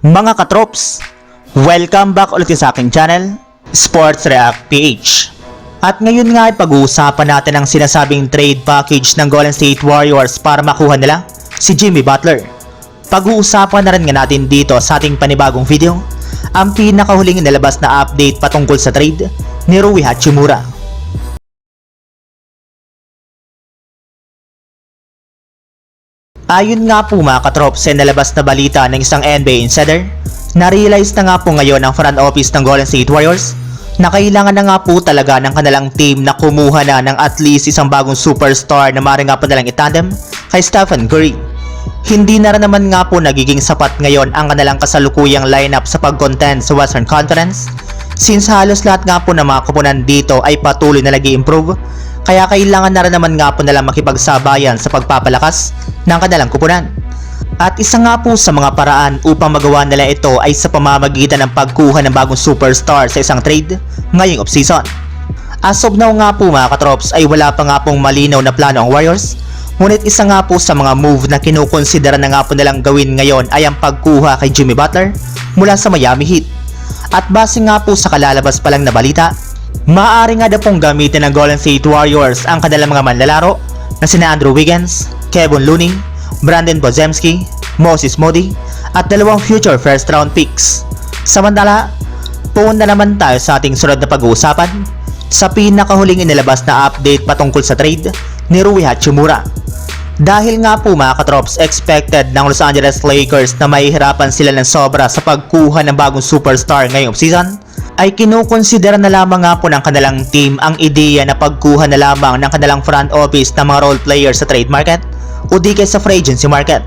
Mga katrops, welcome back ulit sa aking channel, Sports React PH. At ngayon nga ay pag-uusapan natin ang sinasabing trade package ng Golden State Warriors para makuha nila si Jimmy Butler. Pag-uusapan na rin nga natin dito sa ating panibagong video ang pinakahuling inilabas na update patungkol sa trade ni Rui Hachimura. Ayon nga po mga katrops sa nalabas na balita ng isang NBA insider, na-realize na nga po ngayon ng front office ng Golden State Warriors na kailangan na nga po talaga ng kanilang team na kumuha na ng at least isang bagong superstar na maaari nga po nalang itandem kay Stephen Curry. Hindi na rin naman nga po nagiging sapat ngayon ang kanilang kasalukuyang lineup sa pag-contend sa Western Conference since halos lahat nga po ng mga kupunan dito ay patuloy na nag improve kaya kailangan na rin naman nga po nalang makipagsabayan sa pagpapalakas ng kanilang kupunan. At isa nga po sa mga paraan upang magawa nila ito ay sa pamamagitan ng pagkuha ng bagong superstar sa isang trade ngayong offseason. As of now nga po mga katrops ay wala pa nga pong malinaw na plano ang Warriors Ngunit isa nga po sa mga move na kinukonsidera na nga po nilang gawin ngayon ay ang pagkuha kay Jimmy Butler mula sa Miami Heat. At base nga po sa kalalabas pa lang na balita, maaari nga daw pong gamitin ng Golden State Warriors ang kanilang mga manlalaro na sina Andrew Wiggins, Kevin Looney, Brandon Bozemski, Moses Modi, at dalawang future first round picks. Samantala, pumunta naman tayo sa ating sunod na pag-uusapan sa pinakahuling inilabas na update patungkol sa trade ni Rui Hachimura. Dahil nga po mga katrops, expected ng Los Angeles Lakers na mahihirapan sila ng sobra sa pagkuha ng bagong superstar ngayong season, ay kinukonsidera na lamang nga po ng kanilang team ang ideya na pagkuha na lamang ng kanilang front office ng mga role players sa trade market o di kaya sa free agency market.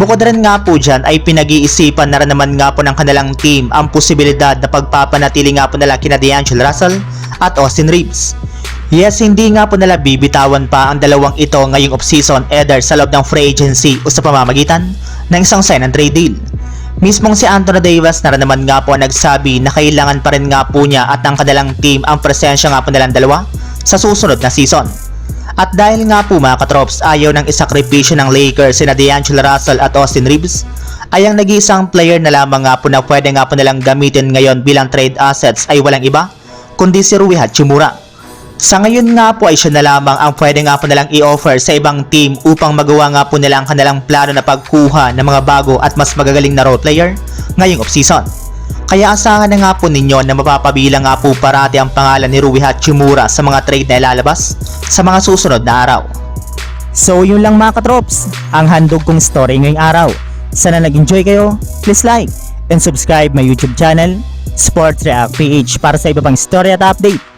Bukod rin nga po dyan ay pinag-iisipan na rin naman nga po ng kanilang team ang posibilidad na pagpapanatili nga po nila kina D'Angelo Russell at Austin Reeves. Yes, hindi nga po nila bibitawan pa ang dalawang ito ngayong offseason either sa loob ng free agency o sa pamamagitan ng isang sign and trade deal. Mismong si Anthony Davis na naman nga po nagsabi na kailangan pa rin nga po niya at ang kanilang team ang presensya nga po nilang dalawa sa susunod na season. At dahil nga po mga katrops ayaw ng isakripisyo ng Lakers sina D'Angelo Russell at Austin Reeves, ay ang nag-iisang player na lamang nga po na pwede nga po nilang gamitin ngayon bilang trade assets ay walang iba, kundi si Rui Hachimura. Sa ngayon nga po ay siya na lamang ang pwede nga po nilang i-offer sa ibang team upang magawa nga po nila ang kanilang plano na pagkuha ng mga bago at mas magagaling na role player ngayong offseason. Kaya asahan na nga po ninyo na mapapabilang nga po parati ang pangalan ni Rui Hachimura sa mga trade na ilalabas sa mga susunod na araw. So yun lang mga katrops, ang handog kong story ngayong araw. Sana nag-enjoy kayo, please like and subscribe my YouTube channel, Sports React PH para sa iba pang story at update